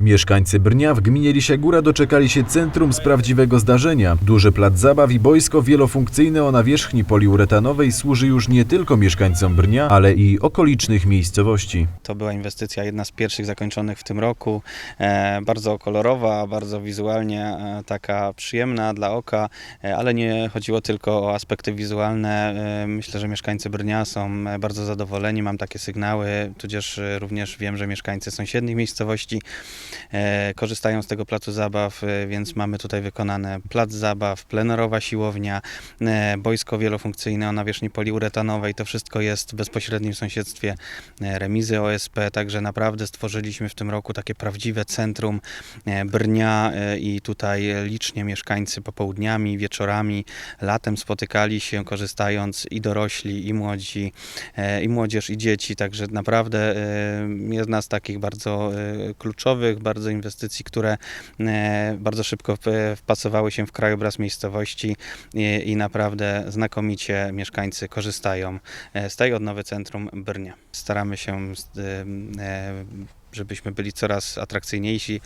Mieszkańcy Brnia w gminie Lisiagóra doczekali się centrum z prawdziwego zdarzenia. Duży plac zabaw i boisko wielofunkcyjne o nawierzchni poliuretanowej służy już nie tylko mieszkańcom Brnia, ale i okolicznych miejscowości. To była inwestycja jedna z pierwszych zakończonych w tym roku. E, bardzo kolorowa, bardzo wizualnie e, taka przyjemna dla oka, e, ale nie chodziło tylko o aspekty wizualne. E, myślę, że mieszkańcy Brnia są e, bardzo zadowoleni. Mam takie sygnały, tudzież e, również wiem, że mieszkańcy sąsiednich miejscowości korzystają z tego placu zabaw, e, więc mamy tutaj wykonane plac zabaw, plenerowa siłownia, e, boisko wielofunkcyjne o nawierzchni poliuretanowej. To wszystko jest w bezpośrednim sąsiedztwie e, remizy OSP, także naprawdę stworzyliśmy w tym roku takie prawdziwe centrum e, Brnia e, i tutaj licznie mieszkańcy popołudniami, wieczorami, latem spotykali się, korzystając i dorośli, i młodzi, e, i młodzież, i dzieci, także naprawdę e, jedna z takich bardzo e, bardzo inwestycji, które e, bardzo szybko wpasowały się w krajobraz miejscowości i, naprawdę znakomicie mieszkańcy korzystają e, z tej odnowy centrum Brnia. Staramy się, e, żebyśmy byli coraz atrakcyjniejsi,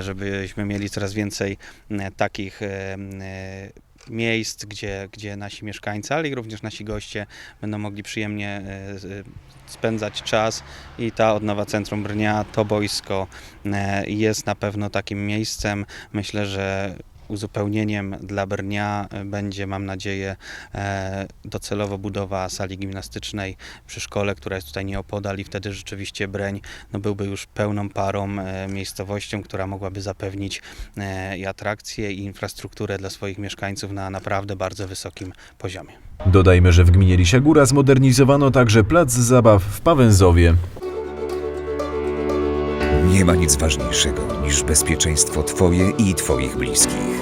żebyśmy mieli coraz więcej takich miejsc, gdzie, gdzie nasi mieszkańcy, ale i również nasi goście będą mogli przyjemnie e, z- spędzać czas i ta odnowa centrum Brnia, to boisko e, jest na pewno takim miejscem. Myślę, że uzupełnieniem dla Brnia będzie, mam nadzieję, e, docelowo budowa sali gimnastycznej przy szkole, która jest tutaj nieopodal i wtedy rzeczywiście Breń no, byłby już pełną parą e, miejscowością, która mogłaby zapewnić e, i atrakcje, i infrastrukturę dla swoich mieszkańców na naprawdę bardzo wysokim poziomie. Dodajmy, że w gminie Lisiagóra zmodernizowano także plac zabaw w Pawęzowie. Nie ma nic ważniejszego niż bezpieczeństwo Twoje i Twoich bliskich.